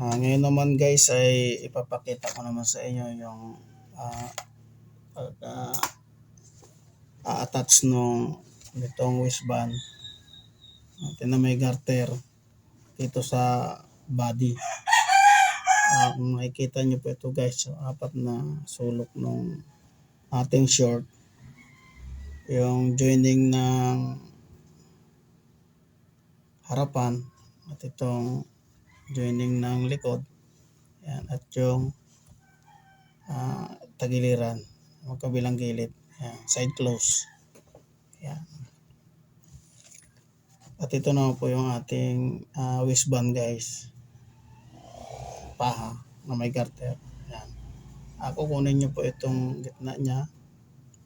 Ah, ngayon naman guys ay ipapakita ko naman sa inyo yung pag ah, a-attach nung nitong waistband natin na may garter dito sa body. Ah, kung makikita nyo po ito guys, so, apat na sulok nung ating short. Yung joining ng harapan at itong joining ng likod. Yan, at yung ah, tagiliran, magkabilang gilid. Yan, side close. Yan. At ito naman po yung ating ah, waistband guys. Paha na may garter. Yan. Ako kunin nyo po itong gitna niya.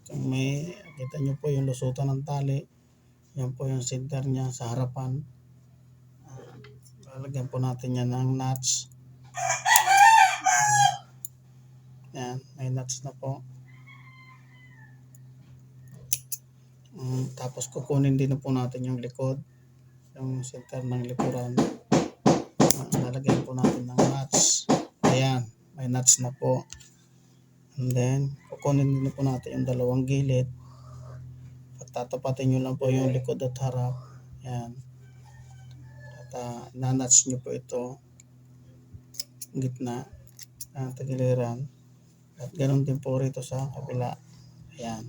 Kung may, kita nyo po yung lusutan ng tali. Yan po yung center niya sa harapan. Lalagyan po natin yan ng nuts. Yan, may nuts na po. Mm, tapos kukunin din po natin yung likod. Yung center ng likuran. Ah, lalagyan po natin ng nuts. Ayan, may nuts na po. And then, kukunin din po natin yung dalawang gilid. At tatapatin nyo lang po yung likod at harap. Yan. Uh, nanats nyo po ito gitna ng tagiliran. At ganoon din po rito sa kabila. Ayan.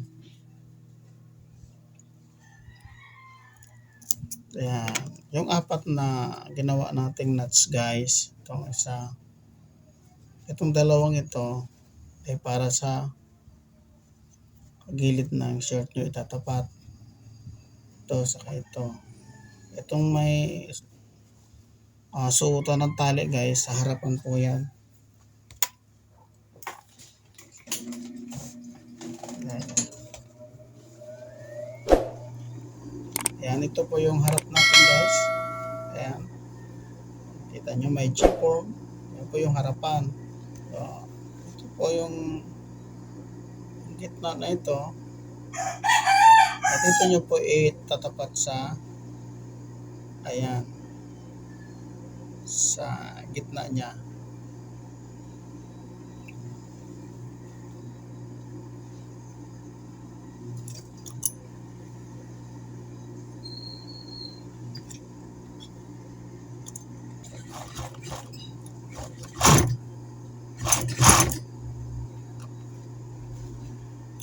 Ayan. Yung apat na ginawa nating nuts guys. Itong isa. Itong dalawang ito ay para sa gilid ng shirt nyo itatapat. Ito saka ito. Itong may uh, suotan ng tali guys, sa harapan po yan. Ayan. Ayan, ito po yung harap natin guys. Ayan. Kita nyo may G-form. Yan po yung harapan. So, ito po yung gitna na ito. At ito nyo po itatapat sa ayan sa gitna niya.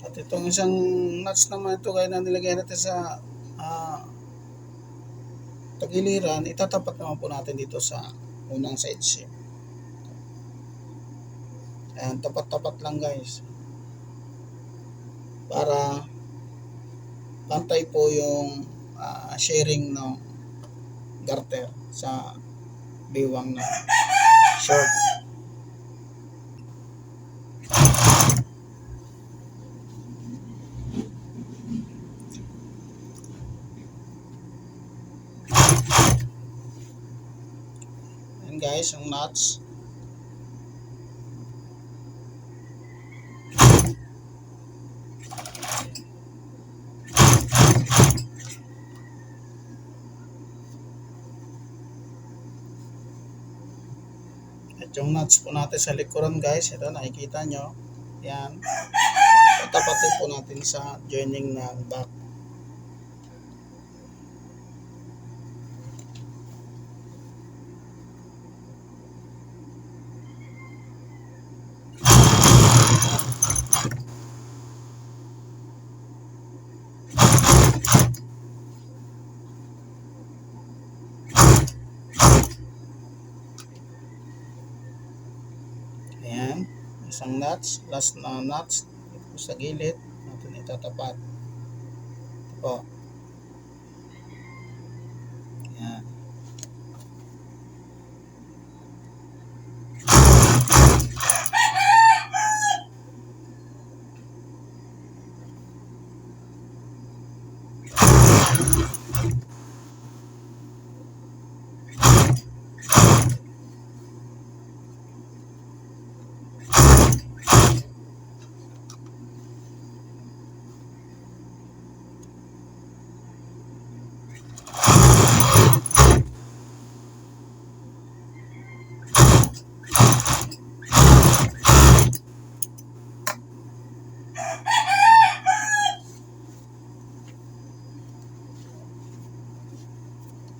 At itong isang nuts naman ito kaya na nilagay natin sa tagiliran, itatapat naman po natin dito sa unang side seam. Ayan, tapat-tapat lang guys. Para pantay po yung uh, sharing ng garter sa biwang na short. Ayan guys, yung nuts. At yung nuts po natin sa likuran guys, ito nakikita nyo. Yan. Tapatin po natin sa joining ng back. Ayan. Isang nuts. Last na nuts. Ito sa gilid. Natin itatapat. Ito po. Ayan.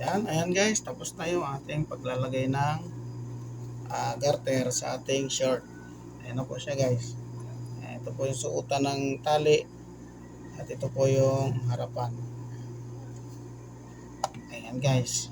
Yan, ayan guys, tapos na yung ating paglalagay ng uh, garter sa ating short. Ayan na po siya guys. Ito po yung suotan ng tali at ito po yung harapan. Ayan guys.